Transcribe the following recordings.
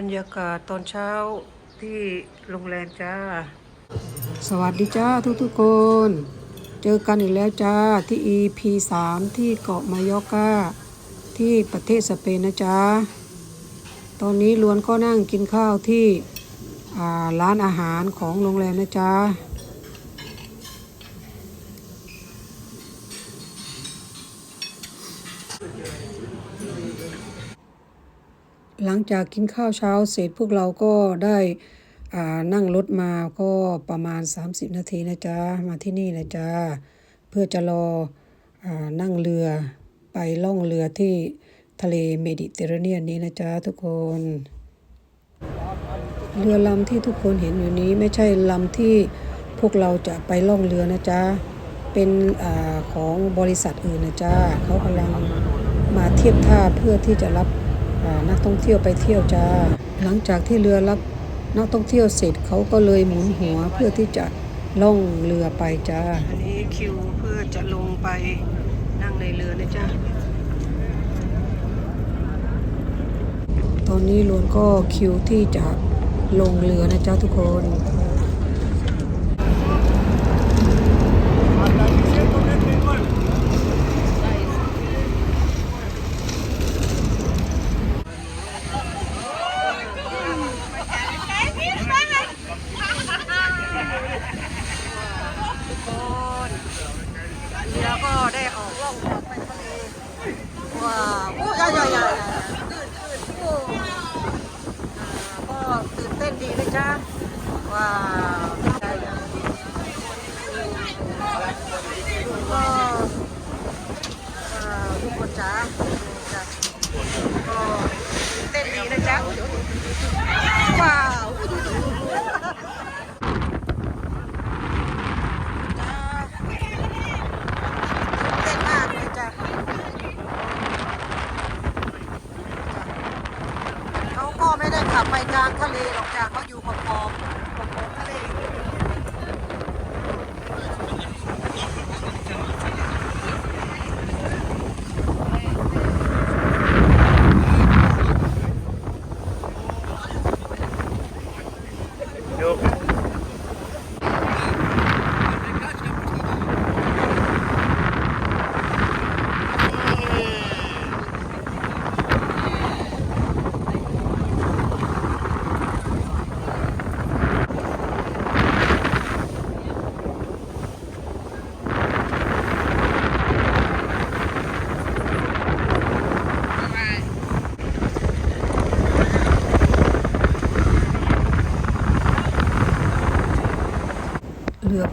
รรยากาศตอนเช้าที่โรงแรมจ้า สวัสดีจ้าทุกทุกๆคน เจอกันอีกแล้วจ้าที่ EP 3ที่เกาะมายอร์กาที่ประเทศสเปนนะจ๊ะตอนนี้ล้วนก็นั่งกินข้าวที่อ่าร้านอาหารของโรงแรมนะจ๊ะ หลังจากกินข้าวเช้าเสร็จพวกเราก็ได้นั่งรถมาก็ประมาณ 30 นาทีนะจ๊ะ มาที่นี่นะจ๊ะ เพื่อจะรออนั่งเรือไปล่องเรือที่ทะเลเมดิเตอร์เรเนียนนี้นะจ๊ะทุกคน เรือลำที่ทุกคนเห็นอยู่นี้ไม่ใช่ลำที่พวกเราจะไปล่องเรือนะจ๊ะ เป็นอของบริษัทอื่นนะจ๊ะเขากำลังมาเทียบท่าเพื่อที่จะรับ นักท่องเที่ยวไปเที่ยวจ้า หลังจากที่เรือรับนักท่องเที่ยวเสร็จเขาก็เลยหมุนหัวเพื่อที่จะล่องเรือไปจ้า อันนี้คิวเพื่อจะลงไปนั่งในเรือนะจ๊ะตอนนี้ลวนก็คิวที่จะลงเรือนะจ๊ะทุกคน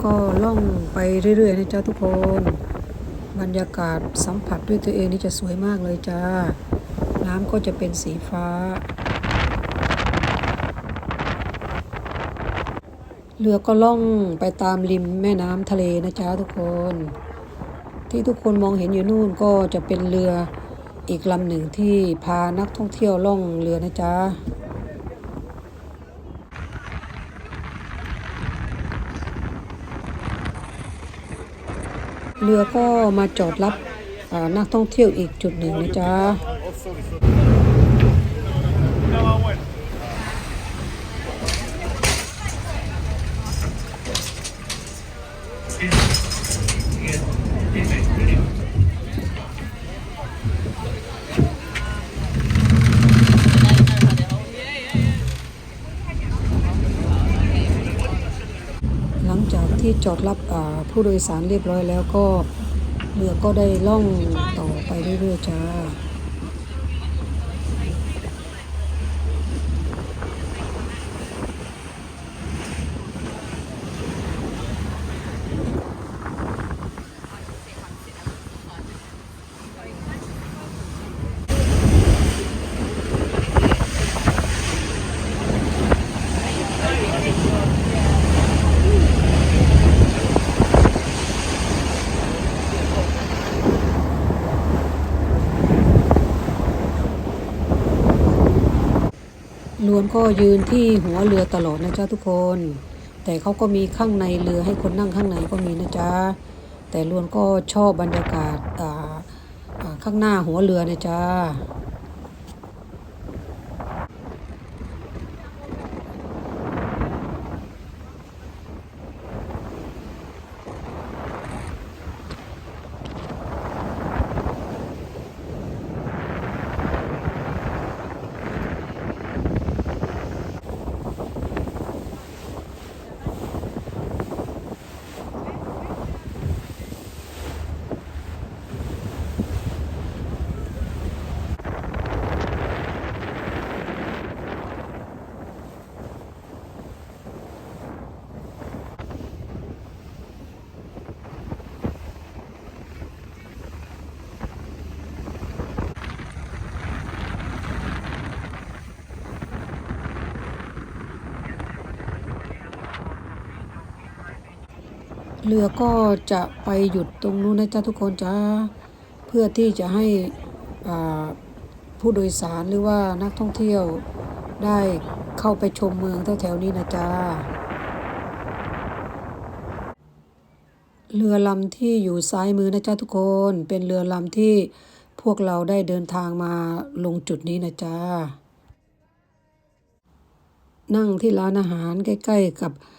ก็ล่องไปเรื่อยๆนะจ๊ะทุกคน บรรยากาศสัมผัสด้วยตัวเองนี่จะสวยมากเลยจ้า น้ำก็จะเป็นสีฟ้า เรือก็ล่องไปตามริมแม่น้ำทะเลนะจ๊ะทุกคน ที่ทุกคนมองเห็นอยู่นู่นก็จะเป็นเรืออีกลำหนึ่งที่พานักท่องเที่ยวล่องเรือนะจ๊ะ เรือก็มาจอดรับนักท่องเที่ยวอีกจุดหนึ่งนะจ๊ะห จอดรับผู้โดยสารเรียบร้อยแล้วก็เรือก็ได้ล่องต่อไปเรื่อยๆจ้า วนก็ยืนที่หัวเรือตลอดนะจ๊ะทุกคน แต่เขาก็มีข้างในเรือให้คนนั่งข้างในก็มีนะจ๊ะแต่ล้วนก็ชอบบรรยากาศข้างหน้าหัวเรือนะจ๊ะ เรือก็จะไปหยุดตรงนู้นนะจ๊ะทุกคนจ้าเพื่อที่จะให้ผู้โดยสารหรือว่านักท่องเที่ยวได้เข้าไปชมเมืองแถวๆนี้นะจ๊ะเรือลำที่อยู่ซ้ายมือนะจ๊ะทุกคนเป็นเรือลำที่พวกเราได้เดินทางมาลงจุดนี้นะจ๊ะนั่งที่ร้านอาหารใกล้ ๆ กับอ่า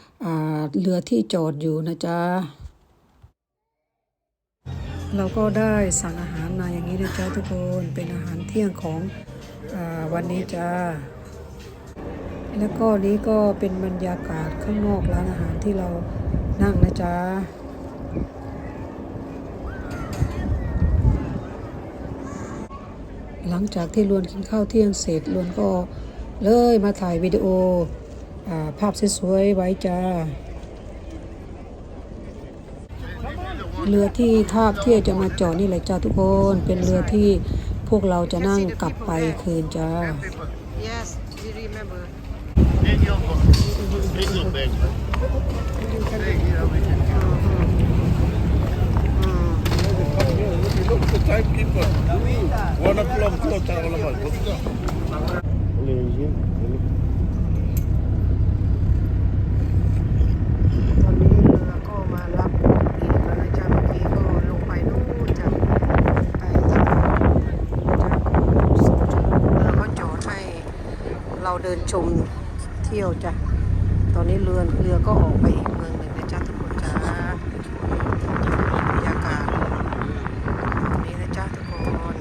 เรือที่จอดอยู่นะจ๊ะ เราก็ได้สั่งอาหารมาอย่างนี้นะจ๊ะทุกคน เป็นอาหารเที่ยงของอวันนี้จ้า แล้วก็นี้ก็เป็นบรรยากาศข้างนอกร้านอาหารที่เรานั่งนะจ๊ะหลังจากที่ลวนกินข้าวเที่ยงเสร็จลวนก็เลยมาถ่ายวิดีโอ ภาพสวยๆไว้จ้าเรือที่ท่าเที่ยวจะมาจอดนี่แหละจ้าทุกคน เป็นเรือที่พวกเราจะนั่งกลับไปคืนจ้า yes we remember In your book. In your bag. Look, the timekeeper. One o'clock, two o'clock. ตอนนี้เรือก็มารับอีกแล้วนะจ๊ะเมื่อกี้ก็ลงไปนู่นจ้ะไปที่จ้ะสองชั่วโมงเรือก็จอดให้เราเดินชมเที่ยวจ้ะ ตอนนี้เรือเรือก็ออกไปอีกเมืองหนึ่งนะจ๊ะทุกคนจ้าบรรยากาศนี่นะจ๊ะทุกคน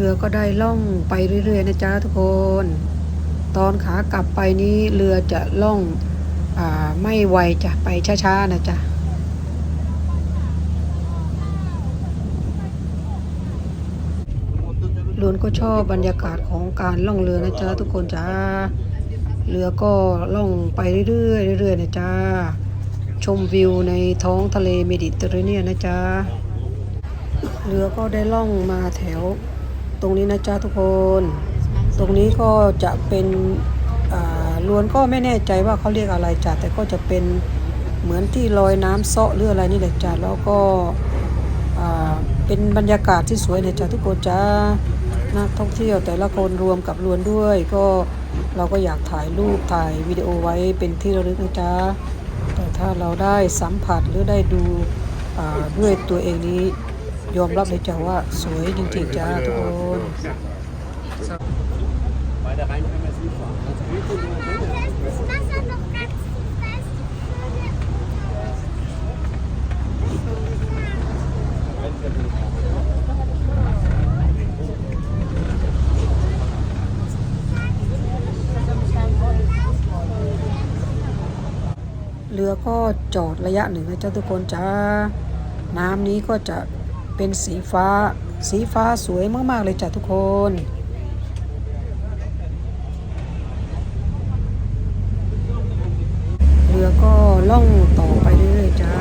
เรือ ก็ได้ล่องไปเรื่อยๆนะจ๊ะทุกคน ตอนขากลับไปนี้เรือจะล่องอไม่ไวจ้ะไปช้าๆนะจ๊ะลวนก็ชอบบรรยากาศของการล่องเรือนะจ๊ะทุกคนจ้าเรือก็ล่องไปเรื่อยๆเรื่อยๆนะจ๊ะชมวิวในท้องทะเลเมดิเตอร์เรเนียนนะจ๊ะเรือก็ได้ล่องมาแถว ตรงนี้นะจ๊ะทุกคน ตรงนี้ก็จะเป็นอ่าลวนก็ไม่แน่ใจว่าเขาเรียกอะไรจ้ะแต่ก็จะเป็นเหมือนที่ลอยน้ำเซาะหรืออะไรนี่แหละจ้ะแล้วก็เป็นบรรยากาศที่สวยนะจ๊ะทุกคนจ้านักท่องเที่ยวแต่ละคนรวมกับลวนด้วย ก็เราก็อยากถ่ายรูปถ่ายวิดีโอไว้เป็นที่ระลึกนะจ๊ะแต่ถ้าเราได้สัมผัสหรือได้ดูด้วยตัวเองนี้ ยอมรับเลยจ้ะว่าสวยจริงๆจ้าทุกคนเรือก็จอดระยะหนึ่งนะเจ๊ะทุกคนจ้า น้ำนี้ก็จะ เป็นสีฟ้า สีฟ้าสวยมาก ๆ เลยจ้ะทุกคน เรือก็ล่องต่อไปเรื่อยๆจ้า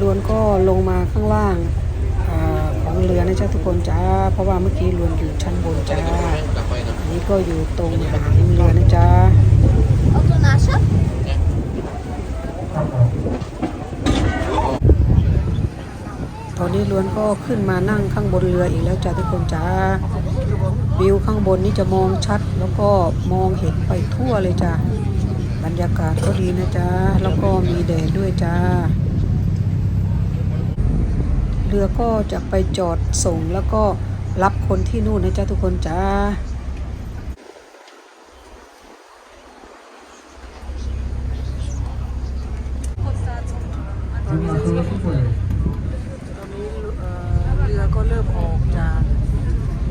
ลวนก็ลงมาข้างล่างอาของเรือนะจ๊ะทุกคนจ้า เพราะว่าเมื่อกี้ลวนอยู่ชั้นบนจ้า อันนี้ก็อยู่ตรงหางเรือนะจ๊ะ Oto nasze? ตอนนี้ ล้วนก็ขึ้นมานั่งข้างบนเรืออีกแล้วจ้าทุกคนจ้าวิวข้างบนนี่จะมองชัดแล้วก็มองเห็นไปทั่วเลยจ้าบรรยากาศก็ดีนะจ๊ะแล้วก็มีแดดด้วยจ้าเรือก็จะไปจอดส่งแล้วก็รับคนที่นู่นนะจ๊ะทุกคนจ้าเอ่อเรือก็เริ่มออกจาก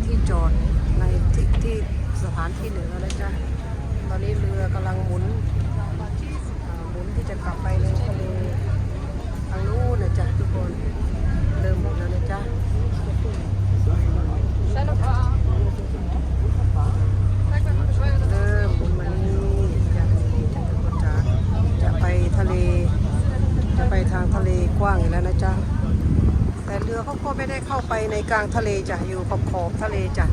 ที่จอดในที่ที่ สถานที่เหนือแล้วจ้ะตอนนี้เรือกำลังหมุนหมุนที่จะกลับไปในทะเลทางนู้นนะจ๊ะทุกคนเริ่มหมุนแล้วนะจ๊ะเริ่มหมุนมานี่จากนี้จะทุกคนจ๋าจะไปทะเล จะไปทางทะเลกว้างอยู่แล้วนะจ๊ะแต่เรือเขาก็ไม่ได้เข้าไปในกลางทะเลจ้ะอยู่ขอบขอบทะเลจ้ะ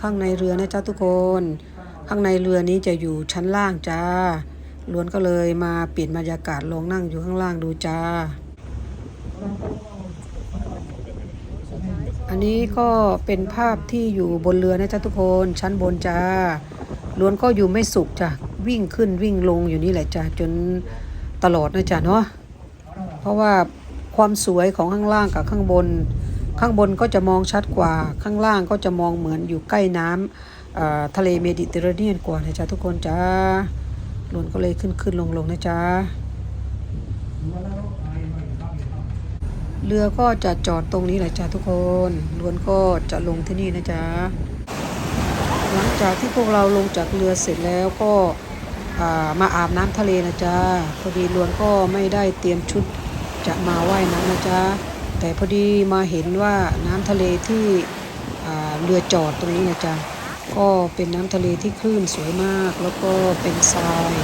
ข้างในเรือนะจ๊ะทุกคน ข้างในเรือนี้จะอยู่ชั้นล่างจ้าล้วนก็เลยมาเปลี่ยนบรรยากาศลงนั่งอยู่ข้างล่างดูจ้า อันนี้ก็เป็นภาพที่อยู่บนเรือนะจ๊ะทุกคนชั้นบนจ้าล้วนก็อยู่ไม่สุขจ้ะวิ่งขึ้นวิ่งลงอยู่นี่แหละจ้ะจนตลอดนะจ๊ะเนาะเพราะว่าความสวยของข้างล่างกับข้างบน ข้างบนก็จะมองชัดกว่า ข้างล่างก็จะมองเหมือนอยู่ใกล้น้ำทะเลเมดิเตอร์เรเนียนกว่านะจ๊ะทุกคนจ้าล้วนก็เลยขึ้นขึ้นลงลงนะจ๊ะเรือก็จะจอดตรงนี้แหละจ้าทุกคนล้วนก็จะลงที่นี่นะจ๊ะหลังจากที่พวกเราลงจากเรือเสร็จแล้วก็มาอาบน้ำทะเลนะจ๊ะพอดีล้วนก็ไม่ได้เตรียมชุดจะมาว่ายน้ำนะจ๊ะ แต่พอดีมาเห็นว่าน้ำทะเลที่เรือจอดตรงนี้นะจ๊ะก็เป็นน้ำทะเลที่คลื่นสวยมาก แล้วก็เป็นทราย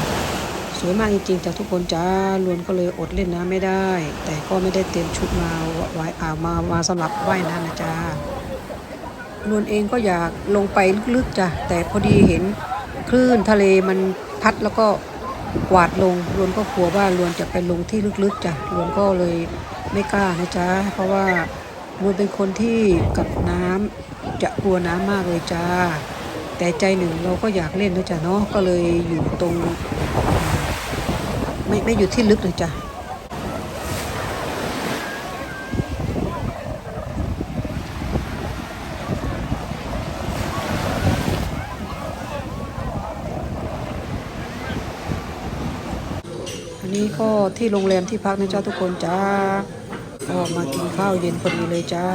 สวยมากจริงๆจากทุกคนจ้าลวนก็เลยอดเล่นน้ำไม่ได้ แต่ก็ไม่ได้เตรียมชุดมาไว้อามามาสำหรับว่ายน้ำนะจ้าลวนเองก็อยากลงไปลึกๆจ้ะแต่พอดีเห็นคลื่นทะเลมันพัดแล้วก็กวาดลงลวนก็กลัวว่าลวนจะไปลงที่ลึกๆจ้ะลวนก็เลย ไม่กล้านะจ๊ะ เพราะว่าลวนเป็นคนที่กับน้ำจะกลัวน้ำมากเลยจ้า แต่ใจหนึ่งเราก็อยากเล่นนะจ๊ะเนาะก็เลยอยู่ตรง ไม่ไม่อยู่ที่ลึกเลยจ้ะอันนี้ก็ที่โรงแรมที่พักนะจ๊ะทุกคนจ้า ก็มากินข้าวเย็นพอดีเลยจ้า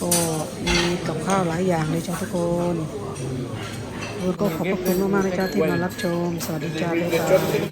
ก็มีกับข้าวหลายอย่างเลยจ้าทุกคนแล้วก็ขอบพระคุณมากๆนะจ้าที่มารับชม สวัสดีจ้าบ๊ายบาย